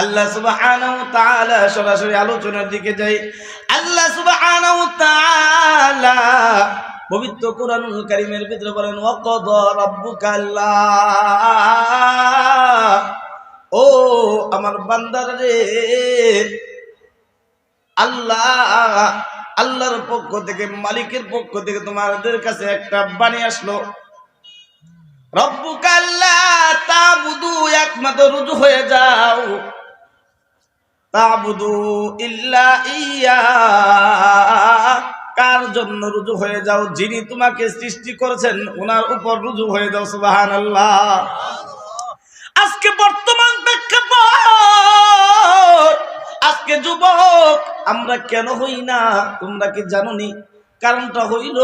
আল্লাহ তাআলা সরাসরি আলোচনার দিকে যাই। আল্লাহ তাআলা পবিত্র কোরআনুল কারীমের ভিতরে বলেন, ওয়াকাদ রাব্বুকা আল্লাহ। ও আমার বান্দার রে, আল্লাহ, আল্লাহর পক্ষ থেকে, মালিকের পক্ষ থেকে তোমাদের কাছে একটা বাণী আসলো। রব্বুকা আল্লাহ তাবুদু, একমাত্র রুজু হয়ে যাও। তাবুদু ইল্লা ইয়া। কার জন্য রুজু হয়ে যাও? যিনি তোমাকে সৃষ্টি করেছেন ওনার উপর রুজু হয়ে যাও, সুবহানাল্লাহ। আজকে বর্তমান প্রেক্ষাপট। আজকে যুবক, আমরা কেন হই না? তোমরা কি জানোনি? কারণটা হইল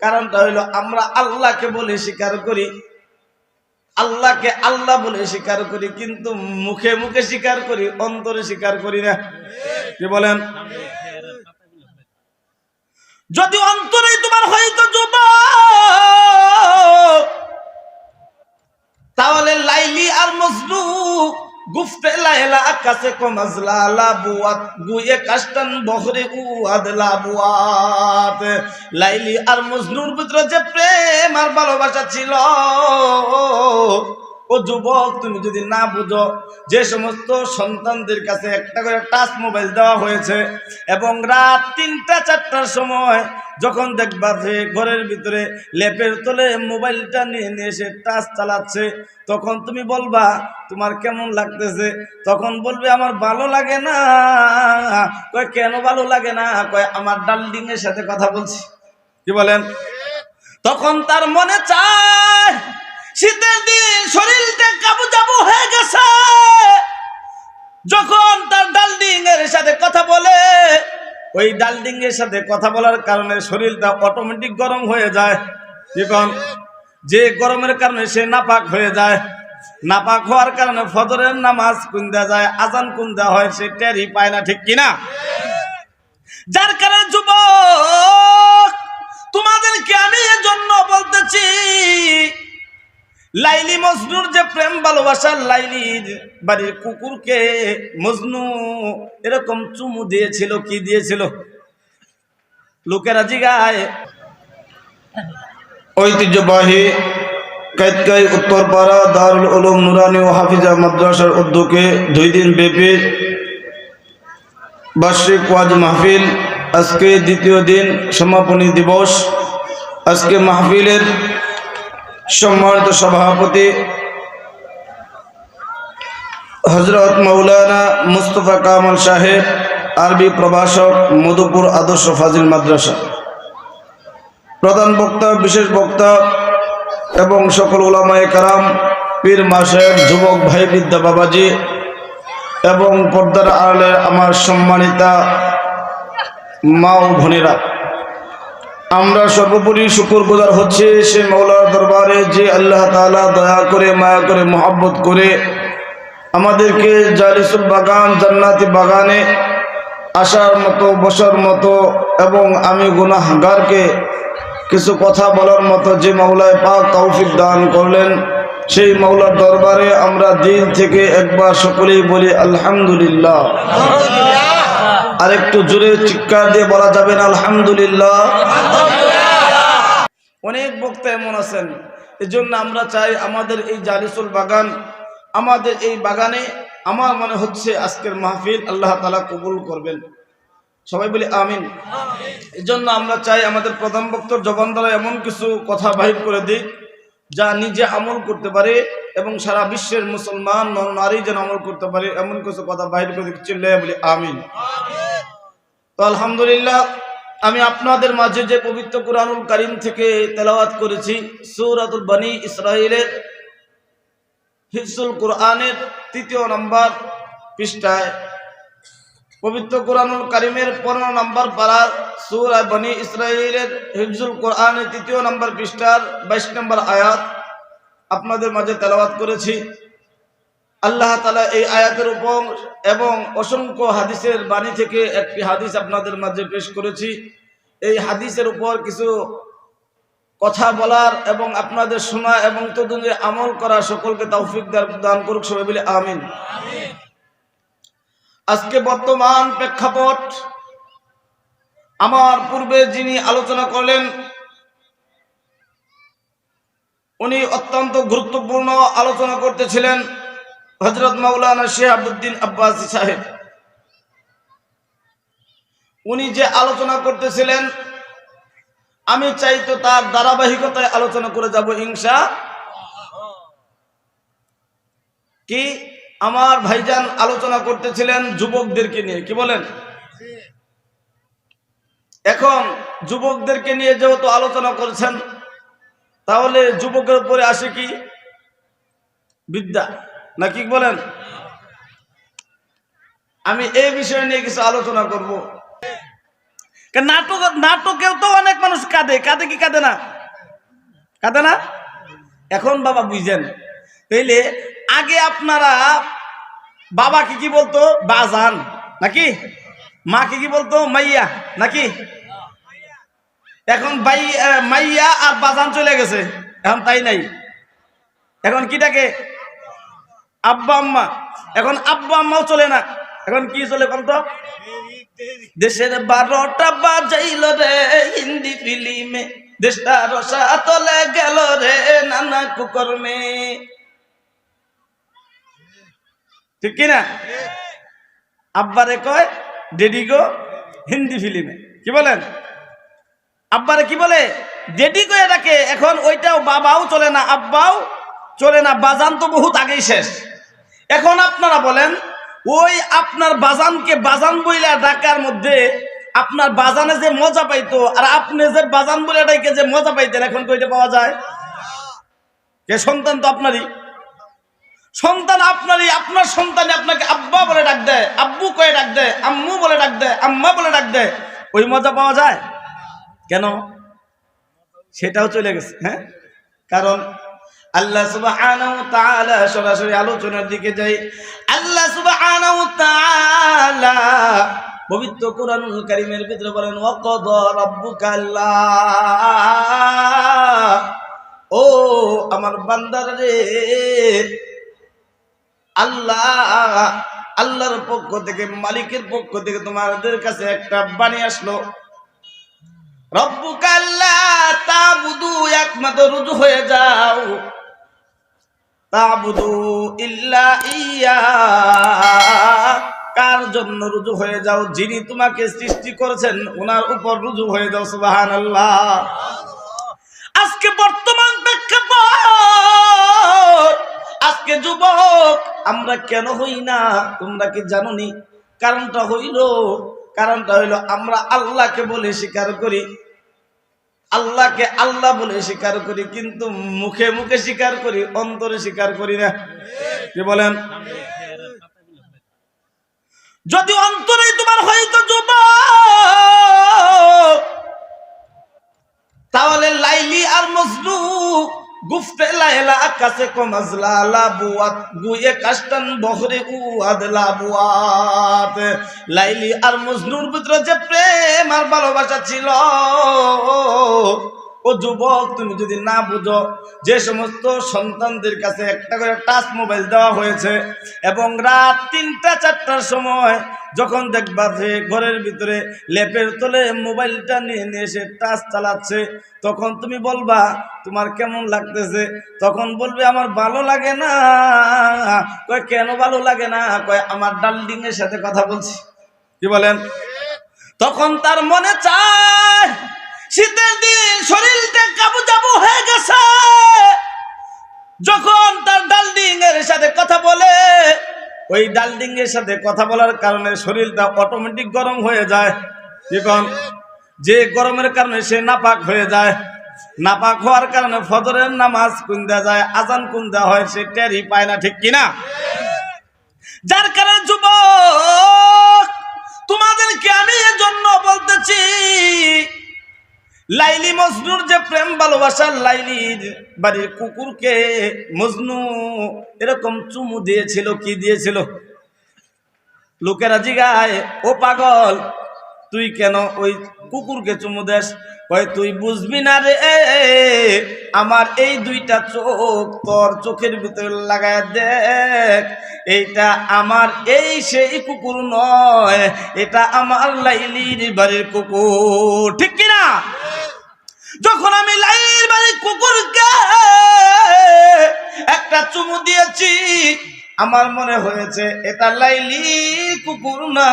কারণটা হইল আমরা আল্লাহকে বলে স্বীকার করি। আল্লাহকে আল্লাহ বলে স্বীকার করি, কিন্তু মুখে মুখে স্বীকার করি, অন্তরে স্বীকার করি না। কি বলেন? যদি অন্তরে তোমার হয়তো তাহলে লাইলি আর মজনু গুফতে লাইলা কাছে কমাজলা লাবুয়াত, গুয়ে কাস্তান বহরে উয়াদ লাবুয়াত। লাইলি আর মজনুর ভিতরে যে প্রেম আর ভালোবাসা ছিল ও যুবক, তুমি যদি না বুঝো, যে সমস্ত সন্তানদের কাছে একটা করে টাচ মোবাইল দেওয়া হয়েছে এবং রাত তিনটা, চারটার সময় যখন দেখবা যে ঘরের ভিতরে লেপের তলে মোবাইলটা নিয়ে নিয়ে এসে টাচ চালাচ্ছে, তখন তুমি বলবা, তোমার কেমন লাগতেছে? তখন বলবে, আমার ভালো লাগে না। কয়, কেন ভালো লাগে না? কয়, আমার এর সাথে কথা বলছি। কি বলেন? তখন তার মনে চায় শীতের দিন শরীরটা কাবু জাবু হয়ে গেছে। যখন তার ডালডিং এর সাথে কথা বলে, ওই ডালডিং এর সাথে কথা বলার কারণে শরীরটা অটোমেটিক গরম হয়ে যায়। এখন যে গরমের কারণে সে নাপাক হয়ে যায়। নাপাক হওয়ার কারণে ফজরের নামাজ কোন দেওয়া যায়, আজান কোন দেওয়া হয়, সে টেরি পায় না, ঠিক কিনা? যার কারণে যুবক, তোমাদেরকে আমি এজন্য বলতেছি লাইলি মজনুর যে প্রেম ভালোবাসা, লাইলির বাড়ির কুকুরকে মজনু এরকম চুমু দিয়েছিল, কি দিয়েছিল? লোকেরা জিগায়, ঐতিহ্যবাহী কাইতকাই উত্তরপাড়া দারুল উলুম নুরানি ও হাফিজা মাদ্রাসার উদ্যোগে দুই দিন ব্যাপী বার্ষিক ওয়াজ মাহফিল। আজকে দ্বিতীয় দিন সমাপনী দিবস। আজকে মাহফিলের সম্মানিত সভাপতি হজরত মৌলানা মুস্তফা কামাল সাহেব, আরবি প্রভাষক, মধুপুর আদর্শ ফাজিল মাদ্রাসা। প্রধান বক্তা, বিশেষ বক্তা এবং সকল ওলামায়ে কারাম, পীর মাসের যুবক ভাই বিদ্যা বাবাজি এবং পর্দার আড়ালে আমার সম্মানিতা মা ও বোনেরা। আমরা সর্বোপরি শুকুর গুজার হচ্ছে সে মৌলার দরবারে যে আল্লাহ তাআলা দয়া করে, মায়া করে, মোহাব্বত করে আমাদেরকে জালিসুল বাগান, জান্নাতি বাগানে আসার মতো, বসার মতো এবং আমি গুনাহগারকে কিছু কথা বলার মতো যে মাওলায় পাক তৌফিক দান করলেন, সেই মাওলার দরবারে আমরা দিল থেকে একবার সকলেই বলি আলহামদুলিল্লাহ। আর একটু জোরে চিৎকার দিয়ে বলা যাবে না, আলহামদুলিল্লাহ। অনেক বক্তা এমন আছেন এই জন্য আমরা চাই আমাদের এই জালিসুল বাগান, আমাদের এই বাগানে আমার মনে হচ্ছে আজকের মাহফিল আল্লাহ তালা কবুল করবেন। সবাই বলি আমিন। এই জন্য আমরা চাই আমাদের প্রধান বক্তর জবান দ্বারা এমন কিছু কথা বাহির করে দিই যা নিজে আমল করতে পারে এবং সারা বিশ্বের মুসলমান নর নারী যেন আমল করতে পারে, এমন কিছু কথা বাহির করে চিল্লাই বলি আমিন। তো আলহামদুলিল্লাহ, আমি আপনাদের মাঝে যে পবিত্র কুরআনুল কারিম থেকে তেলাওয়াত করেছি, সূরাতুল বনি ইসরাইলের হিফজুল কোরআনের তৃতীয় নম্বর পৃষ্ঠায়। পবিত্র কোরআনুল কারিমের পনেরো নম্বর পাড়ার সূরা বনি ইসরাইলের হিফজুল কোরআনের তৃতীয় নম্বর পৃষ্ঠার বাইশ নম্বর আয়াত আপনাদের মাঝে তেলাওয়াত করেছি। আল্লাহ তালা এই আয়াতের উপর এবং অসংখ্য হাদিসের বাণী থেকে একটি হাদিস আপনাদের মাঝে পেশ করেছি। এই হাদিসের উপর কিছু কথা বলার এবং আপনাদের শোনা এবং তদুজে আমল করা সকলকে তৌফিক দান করুক সবাই বলে আমিন। আজকে বর্তমান প্রেক্ষাপট, আমার পূর্বে যিনি আলোচনা করলেন, উনি অত্যন্ত গুরুত্বপূর্ণ আলোচনা করতেছিলেন। হজরত মাওলানা শেহাবুদ্দিন আব্বাসী সাহেব, উনি যে আলোচনা করতেছিলেন, আমি চাই তো তার ধারাবাহিকতায় আলোচনা করে যাব ইনশা। কি? আমার ভাইজান আলোচনা করতেছিলেন যুবকদেরকে নিয়ে, কি বলেন? এখন যুবকদেরকে নিয়ে যেহেতু আলোচনা করছেন, তাহলে যুবকের উপরে আসে কি? বিদ্যা। না কি বলেন? আমি এই বিষয় নিয়ে কিছু আলোচনা করব। নাটক, নাটকেও তো অনেক মানুষ কাঁদে। কাঁদে কি কাঁদে না? কাঁদে না? এখন বাবা বুঝেন। তাইলে আগে আপনারা বাবা কি কি বলতো? বাজান, নাকি? মা কি কি বলতো? মাইয়া, নাকি? এখন বাই মাইয়া আর বাজান চলে গেছে। এখন তাই নাই। এখন কি ডাকে? আব্বা, আম্মা। এখন আব্বা, আম্মাও চলে না। এখন কি চলে কোন তো দেশের বারোটা বাজাইল রে, হিন্দি ফিল্মে। দেশটা রসা তলে গেল রে, নানা কুকর্মে। ঠিক কিনা আব্বারে কয়, ডেডি গো, হিন্দি ফিল্মে। কি বলেন? আব্বারে কি বলে? ডেডি কয়ে ডাকে, এখন ওইটাও বাবাও চলে না, আব্বাও চলে না। বাজান তো বহুত আগেই শেষ। এখন আপনারা বলেন, ওই আপনার বাজানকে বাজান বইলা ডাকার মধ্যে আপনার বাজানে যে মজা পাইতো, আর আপনি যে বাজান বলে ডাকে যে মজা পাইতেন, এখন কইটা পাওয়া যায়? সন্তান তো আপনারই? সন্তান আপনারই, আপনার সন্তান আপনাকে আব্বা বলে ডাক দেয়, আব্বু কয়ে ডাক দেয়, আম্মু বলে ডাক দেয়, আম্মা বলে ডাক দেয়, ওই মজা পাওয়া যায়? কেন? সেটাও চলে গেছে হ্যাঁ? কারণ আল্লাহ তাআলা সরাসরি আলোচনার দিকে যাই। আল্লাহ তাআলা পবিত্র কোরআনুল কারীমের ভিতরে বলেন, ওয়াকাদা রাব্বুকা আল্লাহ। ও আমার বান্দার রে, আল্লাহ, আল্লাহর পক্ষ থেকে, মালিকের পক্ষ থেকে তোমাদের কাছে একটা বাণী আসলো। রব্বুকাল্লা তাবুদু, একমাত্র রুজু হয়ে যাও। ইল্লা ইয়া। কার জন্য রুজু হয়ে যাও? যিনি তোমাকে সৃষ্টি করেছেন ওনার উপর রুজু হয়ে যাও, সুবহানাল্লাহ। আজকে বর্তমান প্রেক্ষাপট, আজকে যুবক, আমরা কেন হই না? তোমরা কি জানো কারণটা হইল কারণটা হইল আমরা আল্লাহকে বলে স্বীকার করি। আল্লাহকে আল্লাহ বলে স্বীকার করি, কিন্তু মুখে মুখে স্বীকার করি, অন্তরে স্বীকার করি না। কি বলেন? যদি অন্তরে তোমার হয়তো যুব, তাহলে লাইলি আর মজনু গুফতে লাইলা কাছে কমাজলা লাবুয়াত গুয়ে কাস্টান বহরে উয়াদ লাবুয়াত লাইলি আর মজনুর ভিতরে যে প্রেম আর ভালোবাসা ছিল। ও যুবক, তুমি যদি না বুঝো, যে সমস্ত সন্তানদের কাছে একটা করে টাচ মোবাইল দেওয়া হয়েছে এবং রাত তিনটা, চারটার সময় যখন দেখবা যে ঘরের ভিতরে লেপের তলে মোবাইলটা নিয়ে নিয়ে এসে টাচ চালাচ্ছে, তখন তুমি বলবা, তোমার কেমন লাগতেছে? তখন বলবে, আমার ভালো লাগে না। কয়, কেন ভালো লাগে না? কয়, আমার ডাল্ডিং এর সাথে কথা বলছি। কি বলেন? তখন তার মনে চায়, শীতের দিন শরীরটা কাবু জাবু হয়ে গেছে। যখন তার ডালডিং এর সাথে কথা বলে ওই ডালডিং এর সাথে কথা বলার কারণে শরীরটা অটোমেটিক গরম হয়ে যায়। এখন যে গরমের কারণে সে নাপাক হয়ে যায়। নাপাক হওয়ার কারণে ফজরের নামাজ কোন দেওয়া যায়, আজান কোন দেওয়া হয়, সে টেরই পায় না, ঠিক কিনা? যার কারণে যুবক, তোমাদেরকে আমি এজন্য বলতেছি লাইলি মজনুর যে প্রেম ভালোবাসার লাইলি বাড়ির কুকুরকে মজনু এরকম চুমু দিয়েছিল, কি দিয়েছিল? লোকেরা জিগায়, ও পাগল তুই কেন ওই কুকুরকে চুমু দেস? কয়, তুই বুঝবি না রে, আমার এই দুইটা চোখ তোর চোখের ভিতরে লাগায় দেখ। এইটা আমার এই সেই কুকুর নয়, এটা আমার লাইলির বাড়ির কুকুর। ঠিক কিনা যখন আমি লাইলির বাড়ির কুকুরকে একটা চুমু দিয়েছি আমার মনে হয়েছে, এটা লাইলি কুকুর না,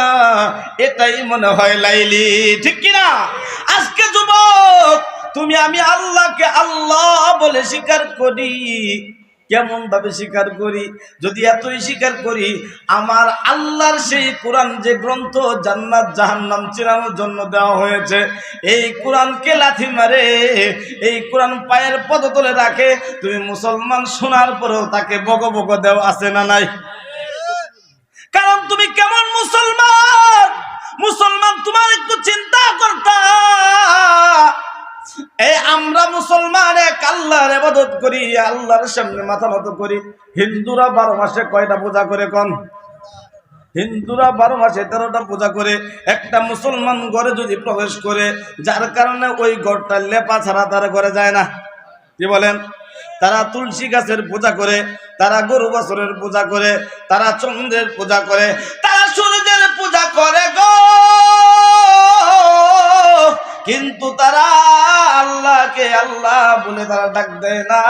এটাই মনে হয় লাইলি। ঠিক কিনা আজকে যুবক, তুমি আমি আল্লাহকে আল্লাহ বলে স্বীকার করি। কেমন ভাবে স্বীকার করি? যদি এতই স্বীকার করি, আমার আল্লাহর সেই কোরআন যে গ্রন্থ জান্নাত, জাহান্নাম চেনানোর জন্য দেওয়া হয়েছে, এই কোরআনকে লাথি মারে, এই কোরআন পায়ের পদতলে রাখে, তুমি মুসলমান শোনার পরেও তাকে বগ বগ দেও আছে না নাই? কারণ তুমি কেমন মুসলমান? মুসলমান তোমার একটু চিন্তা করতা। এই আমরা মুসলমান, এক আল্লাহর ইবাদত করি, আল্লাহর সামনে মাথা নত করি। হিন্দুরা বারো মাসে কয়টা পূজা করে কন? হিন্দুরা বারো মাসে তেরোটা পূজা করে। একটা মুসলমান ঘরে যদি প্রবেশ করে, যার কারণে ওই ঘরটা লেপা ছাড়া তার ঘরে যায় না। কি বলেন? তারা তুলসী গাছের পূজা করে, তারা গরু বছরের পূজা করে, তারা চন্দ্রের পূজা করে, তারা সূর্যের পূজা করে গো! কিন্তু তারা আল্লাহকে আল্লাহ বলে তারা ডাক দেয় না।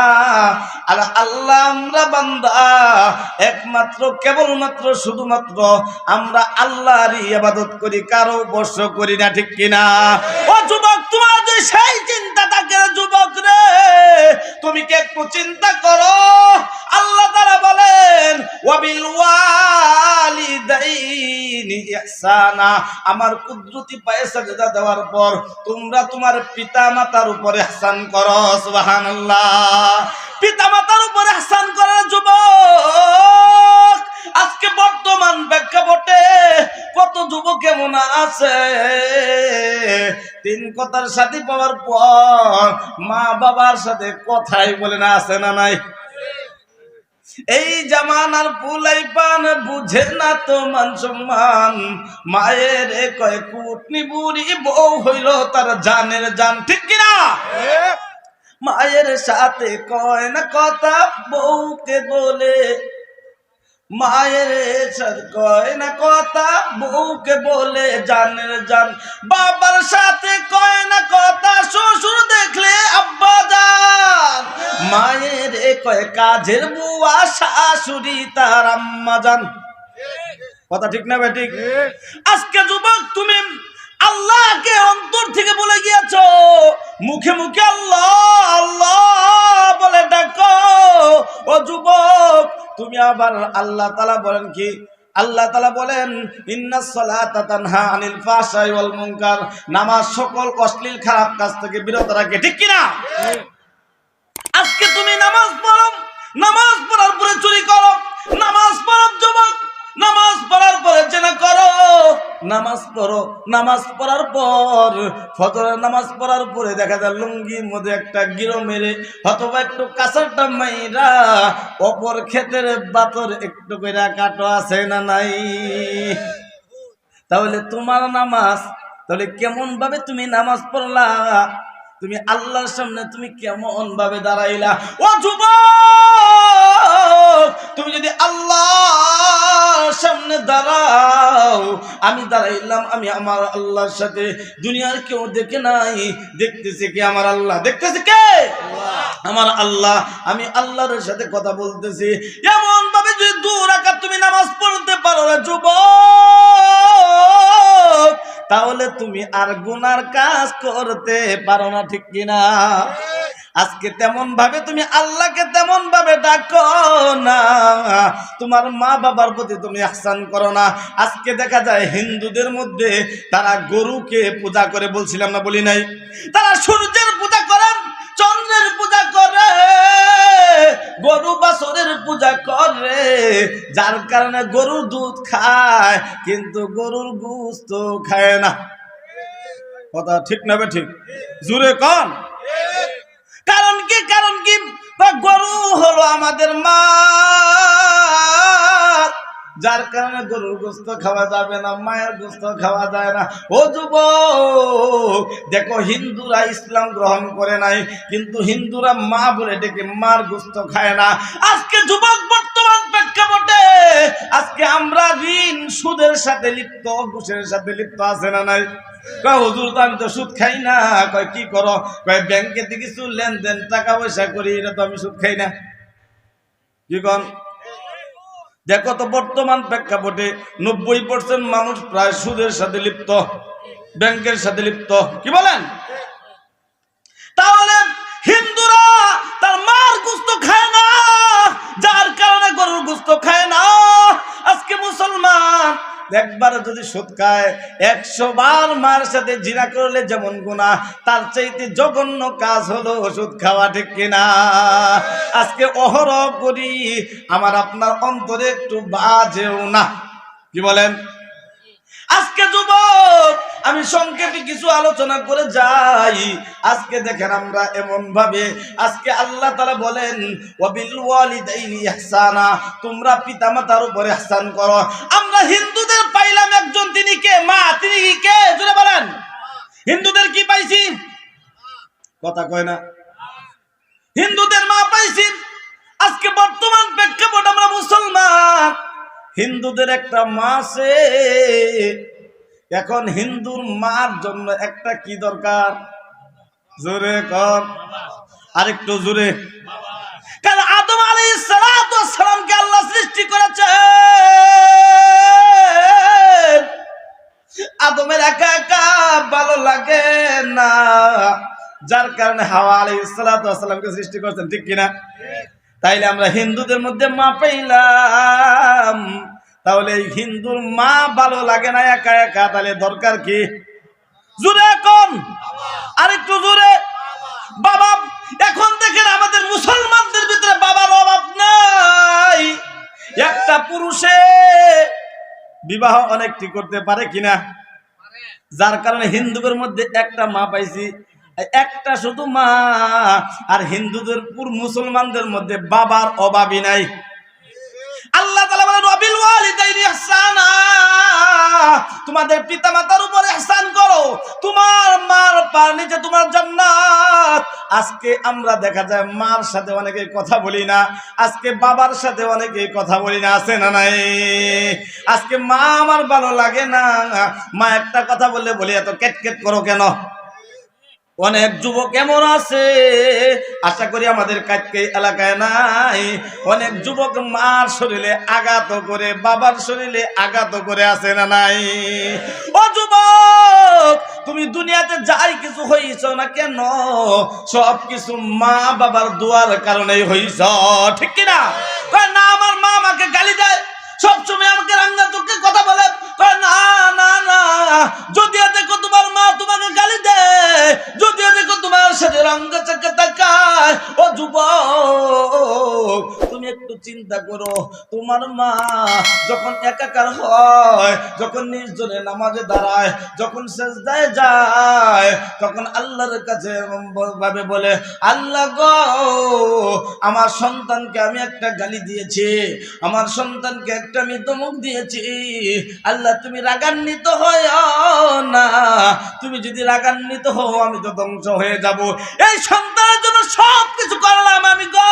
আর আল্লাহ আমরা বান্দা, একমাত্র, কেবলমাত্র, শুধুমাত্র আমরা আল্লাহরই আবাদত করি, কারও বর্ষ করি না, ঠিক কিনা? ও যুবক, তোমার যে সেই তুমি কি একটু চিন্তা করো? আল্লাহ তারা বলেন আমার কুদরতি পায়ে সাজদা দেওয়ার পর তোমরা তোমার পিতা মাতার উপরে হাসান করো, সুবহানাল্লাহ। পিতা মাতার উপরে হাসান করো যুবক আজকে বর্তমান প্রেক্ষাপটে কত যুবক কেমন আছে। তিন কথার সাথে পাওয়ার পর মা বাবার সাথে কথাই বলে না আছে না নাই? এই জামানার পুলাই পান বুঝে না তো মান সম্মান। মায়ের কয় কুটনি বুড়ি বউ হইল তার জানের জান ঠিক কিনা? মায়ের সাথে কয় না কথা বউকে বলে মায়ের সর কয় না কথা বউকে বলে জানের জান। বাবার সাথে কয় না কথা শ্বশুর দেখলে আব্বা যান। মায়ের কয় কাজের বুয়া শাশুড়ি তার আম্মা যান। কথা ঠিক না ঠিক। আজকে যুবক তুমি আল্লাহকে অন্তর থেকে বলে গিয়েছ? মুখে মুখে আল্লাহ আল্লাহ বলে ডাকো। ও যুবক, তুমি আবার আল্লাহ তালা বলেন কি? আল্লাহ তালা বলেন আনিল ওয়াল নামাজ সকল অশ্লীল, খারাপ কাজ থেকে বিরত রাখে, ঠিক কিনা? আজকে তুমি নামাজ পড়ো, নামাজ পড়ার পরে চুরি করো, নামাজ পড়ো যুবক, নামাজ পড়ার পরে জেনা করো। নামাজ পড়ো, নামাজ পড়ার পর, ফজরের নামাজ পড়ার পরে দেখা যায় লুঙ্গির মধ্যে একটা গিরো মেরে, অথবা একটু কাঁচারটা মাইরা অপর ক্ষেতের বাতর একটু করে কাটো আছে না নাই? তাহলে তোমার নামাজ, তাহলে কেমন ভাবে তুমি নামাজ পড়লা? তুমি আল্লাহর সামনে তুমি কেমন ভাবে দাঁড়াইলা? ও যুবক! তুমি যদি আল্লাহর সামনে দাঁড়াও আমি দাঁড়াইলাম আমি আমার আল্লাহর সাথে। দুনিয়ার কেউ দেখে নাই দেখতেছে কি আমার আল্লাহ। দেখতেছে কে? আমার আল্লাহ। আমি আল্লাহর সাথে কথা বলতেছি। এমন ভাবে যদি দু রাকাত তুমি নামাজ পড়তে পারো না যুবক তাহলে তুমি আর গুনার কাজ করতে পারো না ঠিক কিনা? আজকে তেমন ভাবে তুমি আল্লাহকে তেমন ভাবে ডাকো না। তোমার মা বাবার প্রতি তুমি আহসান করো না। আজকে দেখা যায় হিন্দুদের মধ্যে তারা গরুকে পূজা করে বলছিলাম না বলি নাই? তারা সূর্যের পূজা করেন, চন্দ্রের পূজা করে, গরু বাছরের পূজা করে। যার কারণে গরুর দুধ খায়, কিন্তু গরুর গুস্ত খায় না। কথা ঠিক না ঠিক? জুড়ে কন। বা গরু হলো আমাদের মা। যার কারণে গরুর গোস্ত খাওয়া যাবে না, মায়ের গোস্ত খাওয়া যায় না। ও যুব দেখো হিন্দুরা ইসলাম গ্রহণ করে নাই, কিন্তু হিন্দুরা মা বলে ডেকে মার গোস্ত খায় না। আজকে যুবক আজকে আমরা ঋণ সুদের সাথে লিপ্ত, ঘুষের সাথে লিপ্ত আছে না নাই? হুজুর, তো আমি তো সুদ খাই না। কয়, কি করো? কয় কিছু লেনদেন টাকা পয়সা করি, এটা তো আমি সুদ খাই না। কি কন? দেখো তো বর্তমান প্রেক্ষাপটে নব্বই পার্সেন্ট মানুষ প্রায় সুদের সাথে লিপ্ত, ব্যাংকের সাথে লিপ্ত। কি বলেন? তাহলে হিন্দুরা তার মার গুস্ত খায় একবার যদি সুদ খায়, একশো বার মার সাথে জিনা করলে যেমন গুণা তার চাইতে জঘন্য কাজ হলো ওষুধ খাওয়া, ঠিক কিনা? আজকে অহরহ করি, আমার আপনার অন্তরে একটু বাজেও না। কি বলেন? আজকে যুবক আমি সংক্ষেপে কিছু আলোচনা করে যাই। আজকে দেখেন আমরা এমন ভাবে আজকে আল্লাহ তাআলা বলেন, ওয়াবিল ওয়ালিদাইনি ইহসানা তোমরা উপরে ইহসান করো। আমরা হিন্দুদের পাইলাম একজন, তিনি কে? মা, তিনি কে? জুড়ে বলেন। হিন্দুদের কি পাইছি? কথা কয় না। হিন্দুদের মা পাইছি। আজকে বর্তমান প্রেক্ষাপট আমরা মুসলমান। হিন্দুদের একটা মা এখন হিন্দুর মার জন্য একটা কি দরকার? জোরে কর। আরেকটু জোরে। কারণ আদম আলী সালামকে আল্লাহ সৃষ্টি করেছে? আদমের একা একা ভালো লাগে না। যার কারণে হাওয়া আলী সালামকে সৃষ্টি করছেন, ঠিক কিনা? তাইলে আমরা হিন্দুদের মধ্যে মা পেলাম তাহলে এই হিন্দুর মা ভালো লাগে না, একা একা, তাহলে দরকার কি? জুড়ে এখন আরেকটু জুড়ে বাবা, এখন দেখেন আমাদের মুসলমানদের ভিতরে বাবার অভাব নাই। একটা পুরুষে বিবাহ অনেকটি করতে পারে কিনা? যার কারণে হিন্দুদের মধ্যে একটা মা পাইছি, একটা শুধু মা। আর হিন্দুদের মুসলমানদের মধ্যে বাবার অভাবই নাই। তোমাদের পিতামাতার উপর ইহসান করো। তোমার মার পার নিচে তোমার জান্নাত। আজকে আমরা দেখা যায় মার সাথে অনেকে কথা বলি না। আজকে বাবার সাথে অনেকে কথা বলি না। আছে না নাই? আজকে মা আমার ভালো লাগে না। মা একটা কথা বললে বলি, এত কেটকেট করো কেন? অনেক যুবক এমন আছে, আশা করি আমাদের কাজকে এলাকায় নাই। অনেক যুবক মার শরীরে আঘাত করে, বাবার শরীরে আঘাত করে আছে না নাই? ও যুবক, তুমি দুনিয়াতে যাই কিছু হইছ না কেন? সব কিছু মা বাবার দুয়ার কারণেই হইছ, ঠিক কিনা না? আমার মা আমাকে গালি দেয়। সবসময় আমাকে রাঙ্গা চোখে কথা বলে। না না না যদিও রাঙ্গা চোখে তাকায় ও যুবক, তুমি একটু চিন্তা করো। তোমার মা যখন একাকার হয়, যখন নির্জনে নামাজে দাঁড়ায়, যখন সেজদায় যায়, তখন আল্লাহর কাছে ভাবে বলে, আল্লাহ গো, আমার সন্তানকে আমি একটা গালি দিয়েছি, আমার সন্তানকে একটা আমি দমক দিয়েছি। আল্লাহ, তুমি রাগান্বিত হয় না। তুমি যদি রাগান্বিত হও, আমি তো ধ্বংস হয়ে যাব। এই সন্তানের জন্য সব কিছু করলাম আমি গো।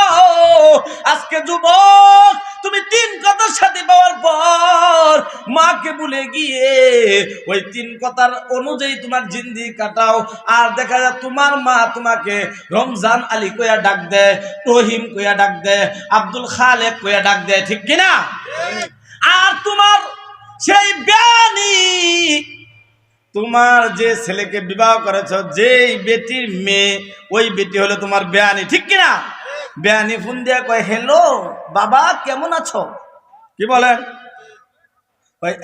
আজকে যুবক তুমি তিন কথার সাথে পাওয়ার পর মাকে ভুলে গিয়ে ওই তিন কথার অনুযায়ী তোমার জিন্দি কাটাও। আর দেখা যায় তোমার মা তোমাকে রমজান আলী কইয়া ডাক দেয় রহিম কইয়া ডাক দেয় আব্দুল খালেক কইয়া ডাক দেয় ঠিক কিনা? আর তোমার সেই ব্যানি তোমার যে ছেলেকে বিবাহ করেছ, যেই বেটির মেয়ে, ওই বেটি হলো তোমার বেয়ানি। ঠিক কিনা? বেয়ানি ফোন দিয়া কয়, হ্যালো, বাবা, কেমন আছো? কি বলেন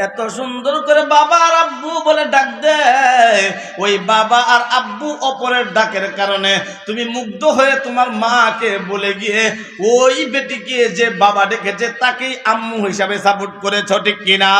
এত সুন্দর করে বাবা আর আব্বু বলে ডাক দেয় ওই বাবা আর আব্বু অপরের ডাকের কারণে তুমি মুগ্ধ হয়ে তোমার মাকে বলে গিয়ে ওই বেটিকে যে বাবা ডেকেছে, তাকেই আম্মু হিসাবে সাপোর্ট করেছ। ঠিক কিনা?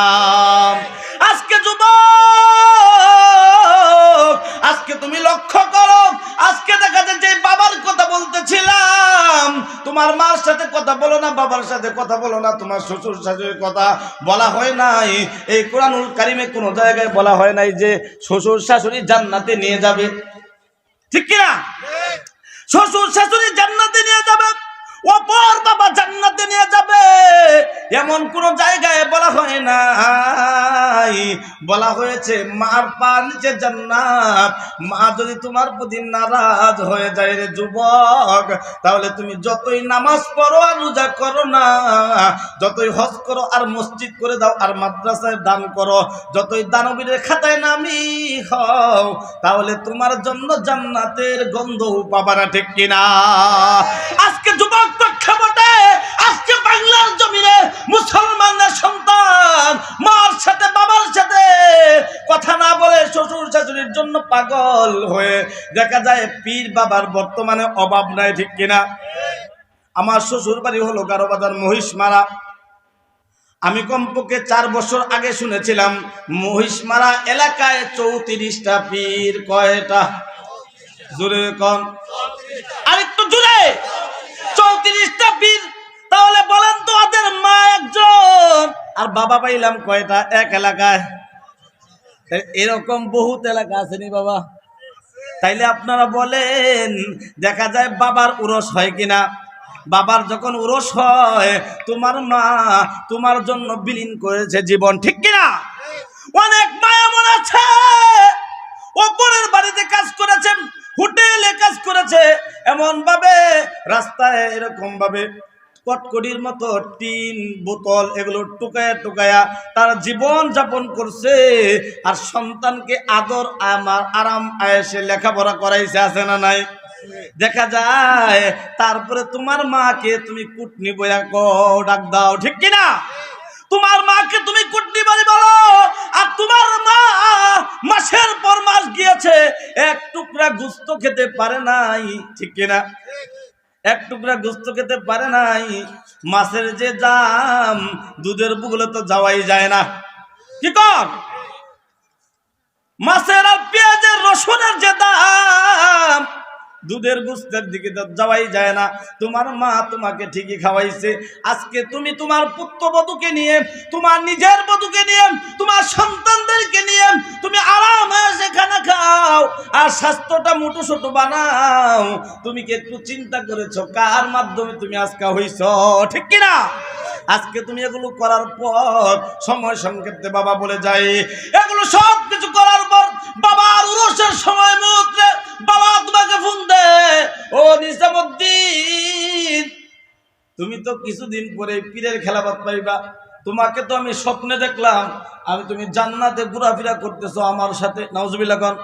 তোমার মার সাথে কথা বলো না বাবার সাথে কথা বলো না তোমার শ্বশুর শাশুড়ির কথা বলা হয় নাই। এই কোরআনুল কারিমে কোনো জায়গায় বলা হয় নাই যে শ্বশুর শাশুড়ি জান্নাতে নিয়ে যাবে। ঠিক কিনা? শ্বশুর শাশুড়ি জান্নাতে নিয়ে যাবে। অপর বাবা জান্নাতে নিয়ে যাবে। এমন কোন জায়গায় বলা হয় নাই। বলা হয়েছে, মার পা নিচে জান্নাত। মা যদি তোমার প্রতি নারাজ হয়ে যায় রে যুবক, তাহলে তুমি যতই নামাজ পড়ো আর রোজা করো না, যতই হজ করো আর মসজিদ করে দাও আর মাদ্রাসায় দান করো, যতই দানবীরের খাতায় নামি হও, তাহলে তোমার জন্য জান্নাতের গন্ধ পাবারা ঠিক কিনা? আজকে যুবক জমিনে মুসলমানদের সন্তান, মার সাথে, বাবার সাথে কথা না বলে শ্বশুর শাশুড়ির জন্য পাগল হয়ে দেখা যায় পীর বাবার বর্তমানে অভাব নাই, ঠিক কিনা? আমার শ্বশুর বাড়ি হলো গারোবাজার মহিষ মারা আমি কমপক্ষে চার বছর আগে শুনেছিলাম, মহিষমারা এলাকায় চৌত্রিশটা পীর কয়টা? জোরে কন। আরেকটু জোরে। চৌত্রিশটা তাহলে বলেন তো ওদের মা একজন। আর বাবা পাইলাম কয়টা? এক এলাকায়। এরকম বহুত এলাকা আছে নি বাবা। তাইলে আপনারা বলেন, দেখা যায় বাবার উরস হয় কিনা? বাবার যখন উরস হয়, তোমার মা তোমার জন্য বিলীন করেছে জীবন, ঠিক কিনা? অনেক মা এমন আছে। ওপরের বাড়িতে কাজ করেছেন হোটেলে কাজ করেছে। এমন ভাবে রাস্তায় এরকম ভাবে কটকটির মতো টিন, বোতল এগুলো টুকায়া টুকায়া তার জীবন যাপন করছে আর সন্তানকে আদর, আমার আরাম, আয়েসে লেখাপড়া করাইছে, আছে না নাই? দেখা যায়, তারপরে তোমার মাকে তুমি কুটনি বয়া ডাক দাও, ঠিক কিনা? তোমার মাকে তুমি কুটনি বাড়ি বলো, আর তোমার মা মাসের পর মাস গিয়েছে, এক টুকরা গুস্ত খেতে পারে নাই, ঠিক কিনা? এক টুকরা গোস্ত খেতে পারে নাই। মাছের যে দাম, দুধের বুগলে তো যাওয়াই যায় না। কি কর? মাছের আর পেঁয়াজের রসুনের যে দাম দুধের গুস্তের দিকে তো যাওয়াই যায় না। তোমার মা তোমাকে ঠিকই খাওয়াইছে। আজকে তুমি তোমার পুত্রবধূকে নিয়ে, তোমার নিজের বধূকে নিয়ে, তোমার সন্তানদেরকে নিয়ে তুমি আরামে সেখানে খাও আর স্বাস্থ্যটা মোটো ছোট বানাও। তুমি কি একটু চিন্তা করেছ কার মাধ্যমে তুমি আজকে হইছ? ঠিক কিনা আজকে তুমি এগুলো করার পর সময় সংক্ষেপে বাবা বলে যায়, এগুলো সব কিছু করার পর বাবার উরসের সময় মুহূর্তে বাবা তোমাকে ফোন দে। ও নিজামুদ্দিন, তুমি তো কিছুদিন পরে পীরের খেলা খেলাবাদ পাইবা। তোমাকে তো আমি স্বপ্নে দেখলাম আমি তুমি জান্নাতে ঘোরাফেরা করতেছো আমার সাথে। নাউজুবিল্লাহ খান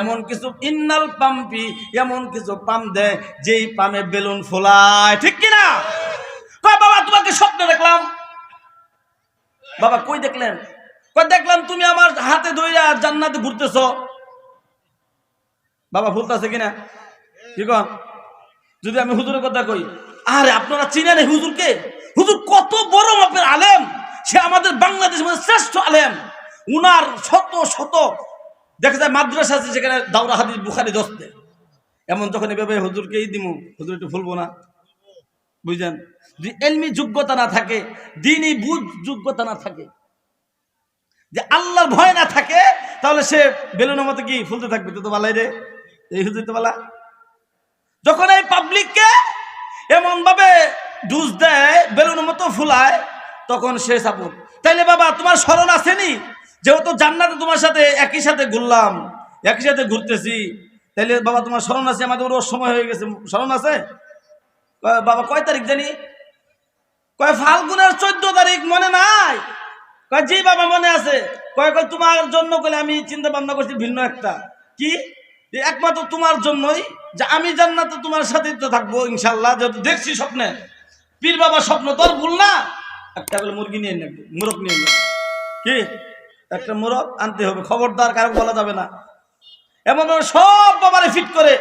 এমন কিছু ইন্নাল পাম্পি, এমন কিছু পাম দেয় যেই পামে বেলুন ফোলায়। ঠিক কিনা? বাবা, তোমাকে স্বপ্নে দেখলাম। বাবা, কই দেখলেন? দেখলাম তুমি আমার হাতে ধইরা জান্নাতে ঘুরতেছ। বাবা ভুলতেছে কিনা? কি কন যদি আমি হুজুরের কথা কই, আরে আপনারা চিনেন হুজুরকে? হুজুর কত বড় মাপের আলেম। সে আমাদের বাংলাদেশ শ্রেষ্ঠ আলেম। উনার শত শত, দেখা যায় মাদ্রাসা আছে সেখানে দাউরা হাদিস বুখারি দস্তে এমন যখন এভাবে হুজুরকেই দিমু, হুজুর একটু ফুলবো না। বুঝলেন? যদি এলমি যোগ্যতা না থাকে, দিনই বুঝ যোগ্যতা না থাকে, যে আল্লাহর ভয় না থাকে, তাহলে সে বেলুনের মতো কি ফুলতে থাকবে? তো তো বালাই রে। এই যখন এই পাবলিককে এমন ভাবে ডুজ দেয় বেলুনের মতো ফুলায়, তখন সে সাপোর্ট তাইলে বাবা, তোমার স্মরণ আসেনি? যেহেতু জান্নাতে তোমার সাথে একই সাথে ঘুরলাম, একই সাথে ঘুরতেছি, তাইলে বাবা, তোমার স্মরণ আছে? আমাদের ওর সময় হয়ে গেছে, স্মরণ আছে? বাবা, কয় তারিখ জানি? কয়, ফাল্গুনের চোদ্দ তারিখ, মনে নাই? কয়, জি বাবা, মনে আছে। কয় কয়, তোমার জন্য কলে আমি চিন্তা ভাবনা করছি ভিন্ন একটা। কি? একমাত্র তোমার জন্যই যে আমি জান্নাতে তোমার সাথে তো থাকব ইনশাল্লাহ যেহেতু দেখছি স্বপ্নে। পীর বাবা স্বপ্ন তোর ভুল না। একটা করে মুরগি নিয়ে নেবে, মুরগ নিয়ে নেবে। কি? একটা মুরগ আনতে হবে, খবরদার কারও বলা যাবে না। এমন সব বাবারে ফিট করে,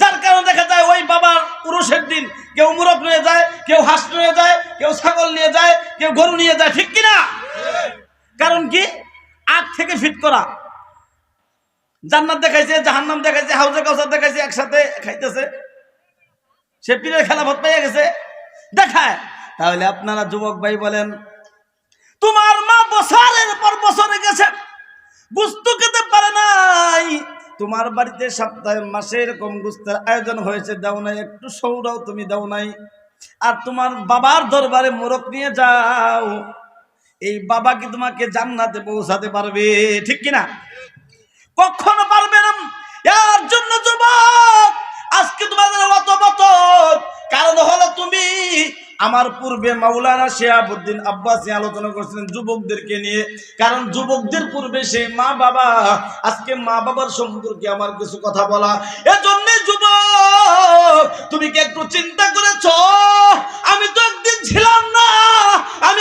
যার কারণে দেখা যায় ওই বাবার পুরুষের দিন কেউ মুরগ নিয়ে যায়, কেউ হাঁস নিয়ে যায়, কেউ ছাগল নিয়ে যায়, কেউ গরু নিয়ে যায়, ঠিক কিনা? কারণ কি? আগ থেকে ফিট করা। জান্নাত দেখাইছে, জাহান্নাম দেখাইছে, হাউজে কাউসার দেখাইছে, একসাথে খাইতেছে। সে পীরের খেলা ভত পেয়ে গেছে। দেখায়। তাহলে আপনারা যুবক ভাই বলেন, তোমার মা বছরের পর বছরে গেছে, গুস্তু খেতে পারে নাই। তোমার বাড়িতে সপ্তাহে, মাসে এরকম গুস্তের আয়োজন হয়েছে, দাও নাই, একটু সৌরাও তুমি দাও নাই। আর তোমার বাবার দরবারে মোরক নিয়ে যাও। এই বাবা কি তোমাকে জান্নাতে পৌঁছাতে পারবে? ঠিক কিনা? কখনো পারবে না। এর জন্য যুবক, আজকে তোমাদের অত বতর কারণ হলো তুমি আমার পূর্বে মাওলানা শেহাবুদ্দিন আব্বাসী আলোচনা করছিলেন যুবকদেরকে নিয়ে। কারণ যুবকদের পূর্বে সেই মা বাবা, আজকে মা বাবার সম্পর্কে আমার কিছু কথা বলা। এজন্য যুবক, তুমি কি একটু চিন্তা করেছ? আমি তো একদিন ছিলাম না, আমি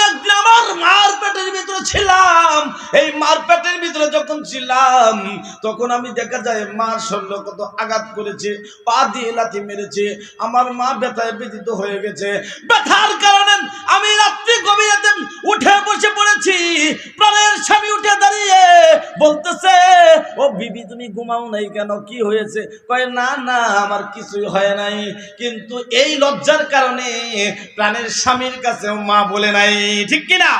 আমার মার পেটের ভিতরে ছিলাম। এই মার পেটের ভিতরে যখন ছিলাম, তখন আমি দেখা যায় মার শরীর কত আঘাত করেছে, পা দিয়ে লাথি মেরেছে, আমার মা ব্যথায় ব্যথিত হয়ে গেছে। ব্যথার কারণে আমি গভীরাতে উঠে বসে পড়েছি। প্রাণের স্বামী উঠে দাঁড়িয়ে বলতেছে, ও বিবি, তুমি ঘুমাও নাই কেন? কি হয়েছে? কয়ে, না না, আমার কিছুই হয় নাই। কিন্তু এই লজ্জার কারণে প্রাণের স্বামীর কাছেও মা বলে নাই। ঠিক কিনা?